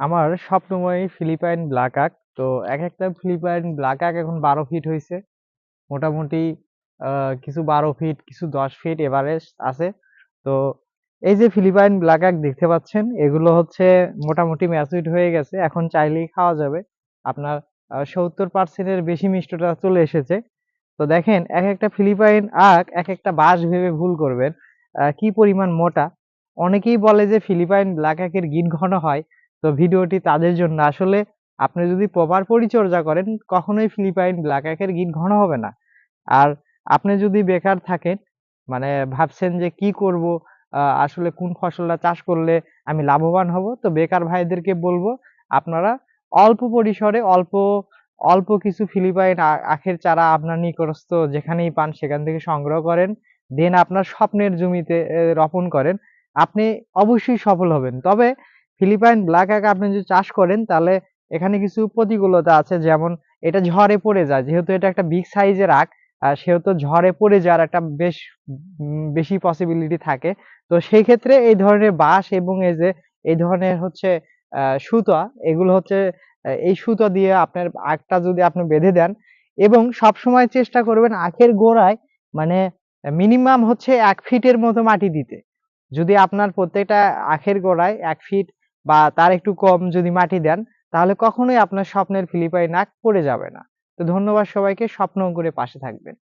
আমার স্বপ্নময়ী Philippine black আক তো এক একটা ফিলিপাইন ব্ল্যাক আক এখন বারো ফিট হয়েছে মোটামুটি কিছু বারো ফিট কিছু দশ ফিট এভারেস্ট আছে। তো এই যে ফিলিপাইন ব্ল্যাক আক দেখতে পাচ্ছেন, এগুলো হচ্ছে মোটামুটি ম্যাচুইড হয়ে গেছে। এখন চাইলেই খাওয়া যাবে। আপনার সত্তর পার্সেন্টের বেশি মিষ্টটা চলে এসেছে। তো দেখেন, এক একটা ফিলিপাইন আখ এক একটা বাঁশ ভেবে ভুল করবেন। কি পরিমাণ মোটা? অনেকেই বলে যে ফিলিপাইন ব্ল্যাক আখের গিন ঘন হয়। তো ভিডিওটি তাদের জন্য। আসলে আপনি যদি প্রপার পরিচর্যা করেন, কখনোই ফিলিপাইন ব্ল্যাক আখের গিন ঘন হবে না। আর আপনি যদি বেকার থাকেন মানে ভাবছেন যে কি করব আসলে কোন ফসলটা চাষ করলে আমি লাভবান হব, তো বেকার ভাইদেরকে বলব, আপনারা অল্প পরিসরে অল্প অল্প কিছু ফিলিপাইন আখের চারা আপনার নিকটস্থ যেখানেই পান সেখান থেকে সংগ্রহ করেন। দেন আপনার স্বপ্নের জমিতে রোপণ করেন। আপনি অবশ্যই সফল হবেন। তবে ফিলিপাইন ব্ল্যাক আখ আপনি যদি চাষ করেন, তাহলে এখানে কিছু প্রতিকূলতা আছে। যেমন এটা ঝড়ে পড়ে যায়, যেহেতু এটা একটা বিগ সাইজের আখ সেহেতু ঝড়ে পড়ে যাওয়ার একটা বেশ বেশি পসিবিলিটি থাকে। তো সেই ক্ষেত্রে এই ধরনের বাঁশ এবং এই যে, এই ধরনের হচ্ছে সুতা, এগুলো হচ্ছে এই সুতা দিয়ে আপনার আখটা যদি আপনি বেঁধে দেন এবং সব সময় চেষ্টা করবেন আখের গোড়ায় মানে মিনিমাম হচ্ছে এক ফিটের মতো মাটি দিতে। যদি আপনার প্রত্যেকটা আখের গোড়ায় এক ফিট বা তার একটু কম যদি মাটি দেন, তাহলে কখনোই আপনার স্বপ্নের ফিলিপাই নাক পড়ে যাবে না। তো ধন্যবাদ সবাইকে, স্বপ্ন করে পাশে থাকবেন।